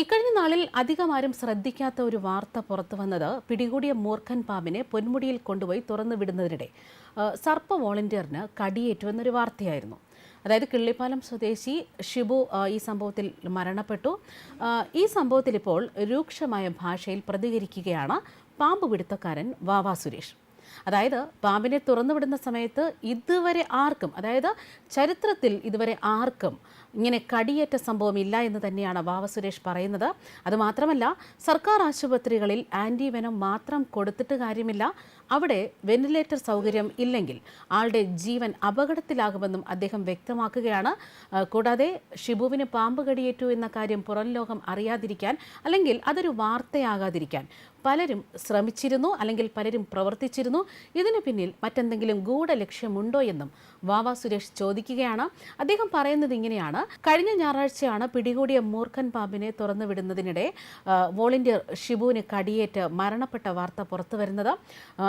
ഇക്കഴിഞ്ഞ നാളിൽ അധികമാരും ശ്രദ്ധിക്കാത്ത ഒരു വാർത്ത പുറത്തു വന്നത് പിടികൂടിയ മൂർഖൻ പാമ്പിനെ പൊന്മുടിയിൽ കൊണ്ടുപോയി തുറന്നു വിടുന്നതിനിടെ. സർപ്പ വോളണ്ടിയറിന് കടിയേറ്റു എന്നൊരു വാർത്തയായിരുന്നു. അതായത് കിള്ളിപ്പാലം സ്വദേശി ഷിബു ഈ സംഭവത്തിൽ മരണപ്പെട്ടു. ഈ സംഭവത്തിൽ ഇപ്പോൾ രൂക്ഷമായ ഭാഷയിൽ പ്രതികരിക്കുകയാണ് പാമ്പ് പിടുത്തക്കാരൻ വാവാ സുരേഷ്. അതായത് പാമ്പിനെ തുറന്നുവിടുന്ന സമയത്ത് ഇതുവരെ ആർക്കും അതായത് ചരിത്രത്തിൽ ഇതുവരെ ആർക്കും ഇങ്ങനെ കടിയേറ്റ സംഭവം ഇല്ല എന്ന് തന്നെയാണ് വാവ സുരേഷ് പറയുന്നത്. അതുമാത്രമല്ല സർക്കാർ ആശുപത്രികളിൽ ആന്റിവെനം മാത്രം കൊടുത്തിട്ട് കാര്യമില്ല. അവിടെ വെന്റിലേറ്റർ സൗകര്യം ഇല്ലെങ്കിൽ ആളുടെ ജീവൻ അപകടത്തിലാകുമെന്നും അദ്ദേഹം വ്യക്തമാക്കുകയാണ്. കൂടാതെ ഷിബുവിന് പാമ്പ് കടിയേറ്റു എന്ന കാര്യം പുറം ലോകം അറിയാതിരിക്കാൻ അല്ലെങ്കിൽ അതൊരു വാർത്തയാകാതിരിക്കാൻ പലരും ശ്രമിച്ചിരുന്നു അല്ലെങ്കിൽ പലരും പ്രവർത്തിച്ചിരുന്നു. ഇതിന് പിന്നിൽ മറ്റെന്തെങ്കിലും ഗൂഢ ലക്ഷ്യമുണ്ടോ എന്നും വാവ സുരേഷ് ചോദിക്കുകയാണ്. അദ്ദേഹം പറയുന്നത് ഇങ്ങനെയാണ്. കഴിഞ്ഞ ഞായറാഴ്ചയാണ് പിടികൂടിയ മൂർഖൻ പാമ്പിനെ തുറന്നു വിടുന്നതിനിടെ ആ, വോളണ്ടിയർ ഷിബുവിന് കടിയേറ്റ് മരണപ്പെട്ട വാർത്ത പുറത്തുവരുന്നത്.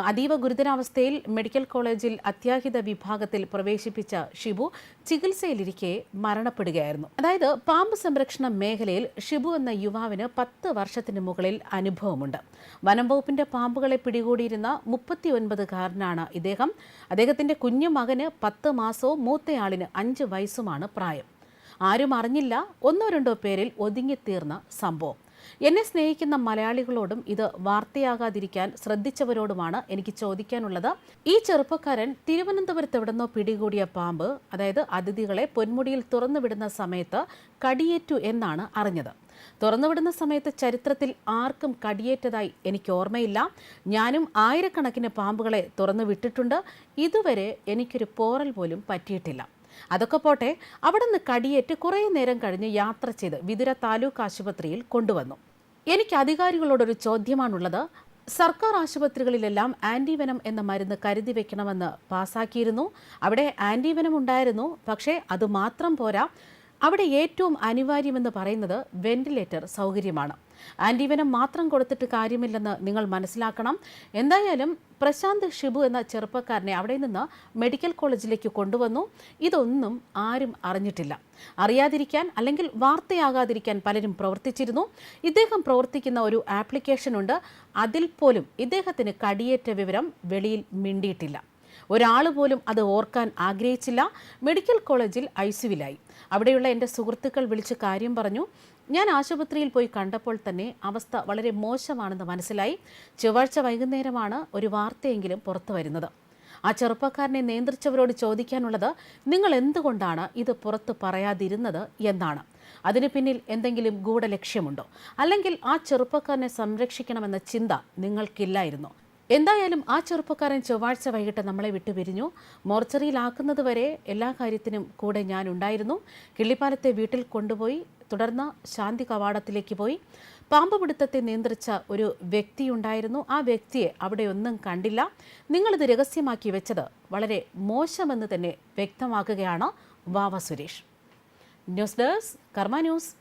അതീവ ഗുരുതരാവസ്ഥയിൽ മെഡിക്കൽ കോളേജിൽ അത്യാഹിത വിഭാഗത്തിൽ പ്രവേശിപ്പിച്ച ഷിബു ചികിത്സയിലിരിക്കെ മരണപ്പെടുകയായിരുന്നു. അതായത് പാമ്പ് സംരക്ഷണ മേഖലയിൽ ഷിബു എന്ന യുവാവിന് പത്ത് വർഷത്തിന് മുകളിൽ അനുഭവമുണ്ട്. വനം വകുപ്പിന്റെ പാമ്പുകളെ പിടികൂടിയിരുന്ന മുപ്പത്തി ഒൻപതുകാരനാണ് ഇദ്ദേഹം. അദ്ദേഹത്തിന്റെ കുഞ്ഞു മകന് പത്ത് മാസവും മൂത്തയാളിന് അഞ്ച് വയസ്സുമാണ് പ്രായം. ആരും അറിഞ്ഞില്ല ഒന്നോ രണ്ടോ പേരിൽ ഒതുങ്ങിത്തീർന്ന സംഭവം. എന്നെ സ്നേഹിക്കുന്ന മലയാളികളോടും ഇത് വാർത്തയാകാതിരിക്കാൻ ശ്രദ്ധിച്ചവരോടുമാണ് എനിക്ക് ചോദിക്കാനുള്ളത്. ഈ ചെറുപ്പക്കാരൻ തിരുവനന്തപുരത്ത് എവിടെന്നോ പിടികൂടിയ പാമ്പ് അതായത് അതിഥികളെ പൊന്മുടിയിൽ തുറന്നുവിടുന്ന സമയത്ത് കടിയേറ്റു എന്നാണ് അറിഞ്ഞത്. തുറന്നുവിടുന്ന സമയത്ത് ചരിത്രത്തിൽ ആർക്കും കടിയേറ്റതായി എനിക്ക് ഓർമ്മയില്ല. ഞാനും ആയിരക്കണക്കിന് പാമ്പുകളെ തുറന്നു വിട്ടിട്ടുണ്ട്. ഇതുവരെ എനിക്കൊരു പോറൽ പോലും പറ്റിയിട്ടില്ല. അതൊക്കെ പോട്ടെ അവിടെ നിന്ന് കടിയേറ്റ് കുറേ നേരം കഴിഞ്ഞ് യാത്ര ചെയ്ത് വിതുര താലൂക്ക് ആശുപത്രിയിൽ കൊണ്ടുവന്നു. എനിക്ക് അധികാരികളോടൊരു ചോദ്യമാണുള്ളത്. സർക്കാർ ആശുപത്രികളിലെല്ലാം ആന്റിവെനം എന്ന മരുന്ന് കരുതി വെക്കണമെന്ന് പാസാക്കിയിരുന്നു. അവിടെ ആന്റിവെനം ഉണ്ടായിരുന്നു. പക്ഷേ അത് മാത്രം പോരാ. അവിടെ ഏറ്റവും അനിവാര്യമെന്ന് പറയുന്നത് വെന്റിലേറ്റർ സൗകര്യമാണ്. ആന്റിവനം മാത്രം കൊടുത്തിട്ട് കാര്യമില്ലെന്ന് നിങ്ങൾ മനസ്സിലാക്കണം. എന്തായാലും പ്രശാന്ത് ഷിബു എന്ന ചെറുപ്പക്കാരനെ അവിടെ നിന്ന് മെഡിക്കൽ കോളേജിലേക്ക് കൊണ്ടുവന്നു. ഇതൊന്നും ആരും അറിഞ്ഞിട്ടില്ല. അറിയാതിരിക്കാൻ അല്ലെങ്കിൽ വാർത്തയാകാതിരിക്കാൻ പലരും പ്രവർത്തിച്ചിരുന്നു. ഇദ്ദേഹം പ്രവർത്തിക്കുന്ന ഒരു ആപ്ലിക്കേഷൻ ഉണ്ട് അതിൽ പോലും ഇദ്ദേഹത്തിന് കടിയേറ്റ വിവരം വെളിയിൽ മിണ്ടിയിട്ടില്ല. ഒരാൾ പോലും അത് ഓർക്കാൻ ആഗ്രഹിച്ചില്ല. മെഡിക്കൽ കോളേജിൽ ഐ സിയുവിലായി അവിടെയുള്ള എന്റെ സുഹൃത്തുക്കൾ വിളിച്ച് കാര്യം പറഞ്ഞു. ഞാൻ ആശുപത്രിയിൽ പോയി കണ്ടപ്പോൾ തന്നെ അവസ്ഥ വളരെ മോശമാണെന്ന് മനസ്സിലായി. ചൊവ്വാഴ്ച വൈകുന്നേരമാണ് ഒരു വാർത്തയെങ്കിലും പുറത്തു വരുന്നത്. ആ ചെറുപ്പക്കാരനെ നിയന്ത്രിച്ചവരോട് ചോദിക്കാനുള്ളത് നിങ്ങൾ എന്തുകൊണ്ടാണ് ഇത് പുറത്ത് പറയാതിരുന്നത്? എന്നാണ്. അതിന് പിന്നിൽ എന്തെങ്കിലും ഗൂഢലക്ഷ്യമുണ്ടോ? അല്ലെങ്കിൽ ആ ചെറുപ്പക്കാരനെ സംരക്ഷിക്കണമെന്ന ചിന്ത നിങ്ങൾക്കില്ലായിരുന്നോ? എന്തായാലും ആ ചെറുപ്പക്കാരൻ ചൊവ്വാഴ്ച വൈകിട്ട് നമ്മളെ വിട്ടു പിരിഞ്ഞു. മോർച്ചറിയിലാക്കുന്നത് വരെ എല്ലാ കാര്യത്തിനും കൂടെ ഞാൻ ഉണ്ടായിരുന്നു. കിള്ളിപ്പാലത്തെ വീട്ടിൽ കൊണ്ടുപോയി തുടർന്ന് ശാന്തി കവാടത്തിലേക്ക് പോയി. പാമ്പ് പിടുത്തത്തെ നിയന്ത്രിച്ച ഒരു വ്യക്തി ഉണ്ടായിരുന്നു. ആ വ്യക്തിയെ അവിടെ ഒന്നും കണ്ടില്ല. നിങ്ങളിത് രഹസ്യമാക്കി വെച്ചത് വളരെ മോശമെന്ന് തന്നെ വ്യക്തമാക്കുകയാണ് Vava Suresh. News desk Karma news.